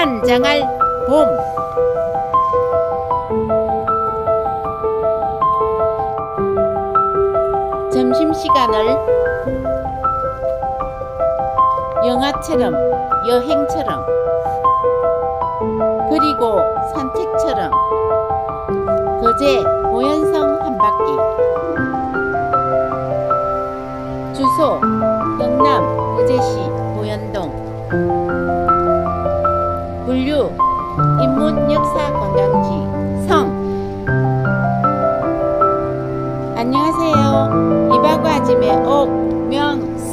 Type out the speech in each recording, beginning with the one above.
환장할 봄. 점심시간을 영화처럼 여행처럼 그리고 산책처럼 거제 보현성 한 바퀴 주소 경남 거제시 보현동 인문 역사 관광지. 성. 안녕하세요. 이바과짐의 옥명숙입니다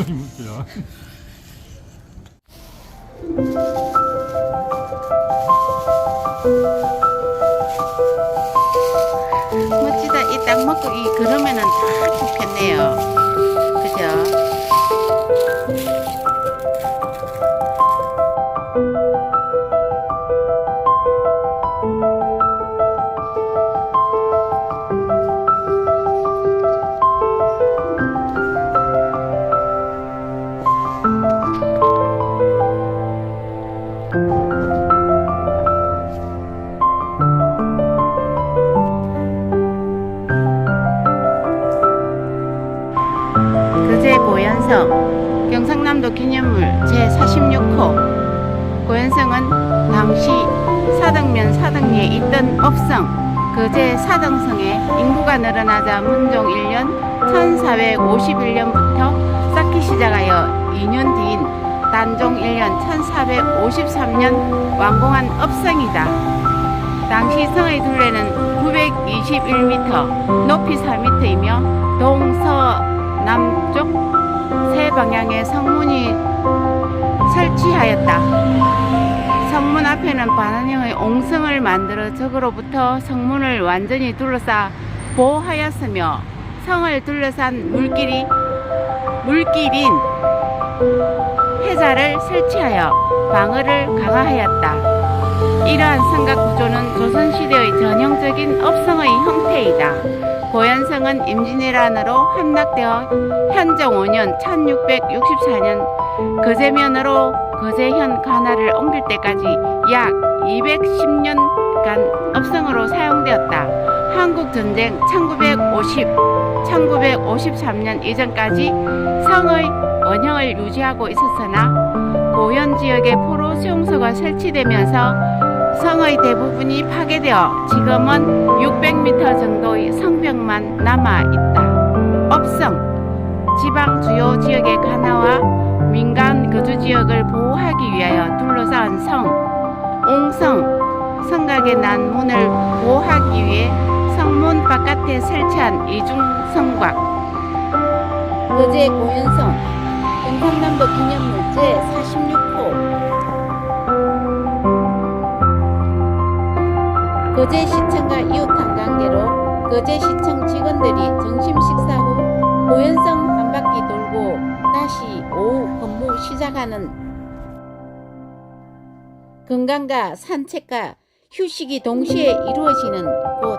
이거야. 멋지다 이 딱 먹고 이 그러면은 다 좋겠네요 고현성 경상남도 기념물 제46호 고현성은 당시 사등면 사등리에 있던 업성 그제 사등성에 인구가 늘어나자 문종 1년 1451년부터 쌓기 시작하여 2년 뒤인 단종 1년 1453년 완공한 업성이다. 당시 성의 둘레는 921m, 높이 4m이며 동서 하였다. 성문 앞에는 반원형의 옹성을 만들어 적으로부터 성문을 완전히 둘러싸 보호하였으며 성을 둘러싼 물길이 물길인 해자를 설치하여 방어를 강화하였다. 이러한 성곽 구조는 조선시대의 전형적인 업성의 형태이다. 고현성은 임진왜란으로 함락되어 현종 5년 1664년 거제면으로 거제현 관할을 옮길 때까지 약 210년간 업성으로 사용되었다. 한국전쟁 1950, 1953년 이전까지 성의 원형을 유지하고 있었으나 고현 지역에 포로 수용소가 설치되면서 성의 대부분이 파괴되어 지금은 600m 정도의 성벽만 남아 있다. 업성 지방 주요 지역의 간화와 민간 거주 지역을 보호하기 위하여 둘러싸은 성 옹성 성곽의 난 문을 보호하기 위해 성문 바깥에 설치한 이중 성곽. 거제 고현성 경상남도 기념물 제 46호. 거제 시청과 이웃한 관계로 거제 시청 직원들이 점심 식사 후 고현성 한 바퀴 돌고 다시 오후 근무 시작하는 건강과 산책과 휴식이 동시에 이루어지는 곳.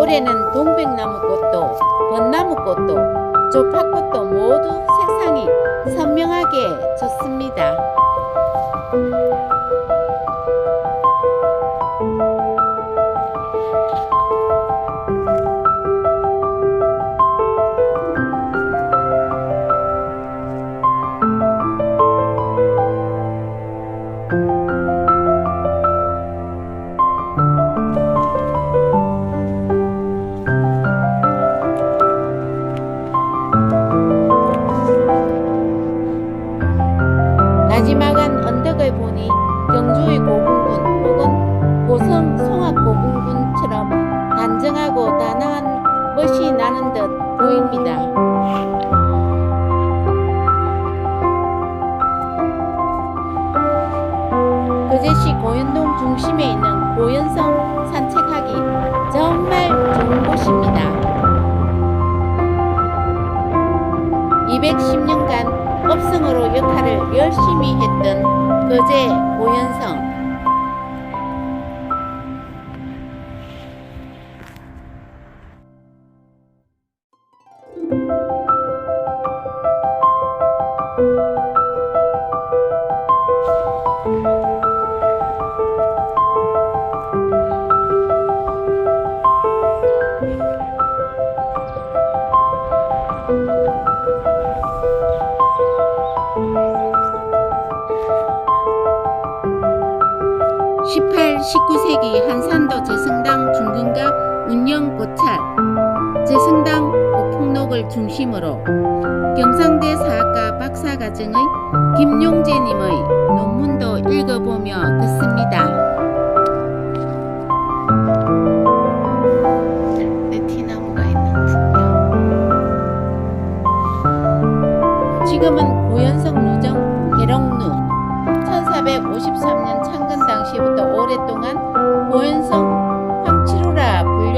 올해는 동백나무꽃도 벚나무꽃도 조파꽃도 모두 색상이 선명하게 졌습니다. 마지막은 언덕을 보니 경주의 고분군 혹은 고성 송악고분군처럼 단정하고 단아한 멋이 나는 듯 보입니다. 그제시 고현동 중심에 있는 고현성 산책하기 정말 좋은 곳입니다. 210년간 업성으로 역할을 열심히 했던 거제 고연성 (18, 19세기) 한산도 제성당 중근가 운영 고찰 제성당 고풍록을 중심으로 경상대 사학과 박사과정의 김용재님의 논문도 읽어보며 듣습니다.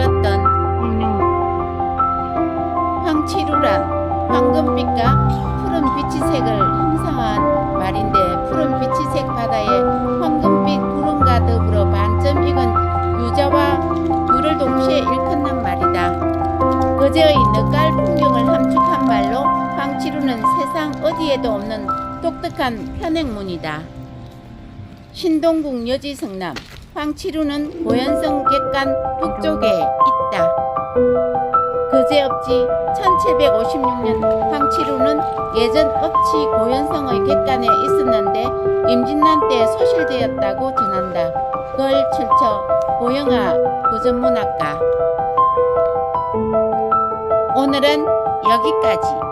황치루라 불렸던 황치루란 황금빛과 푸른 비치색을 형상한 말인데 푸른 비치색 바다에 황금빛 구름과 더불어 반점 익은 유자와 귤을 동시에 일컫는 말이다. 거제의 늑갈 풍경을 함축한 말로 황치루는 세상 어디에도 없는 독특한 편행문이다. 신동국 여지 성남 황치루는 고현성 객간 북쪽에 1756년 황치루는 예전 업치 고현성의 객간에 있었는데 임진란 때 소실되었다고 전한다. 걸출처 고영아 고전문학가 오늘은 여기까지.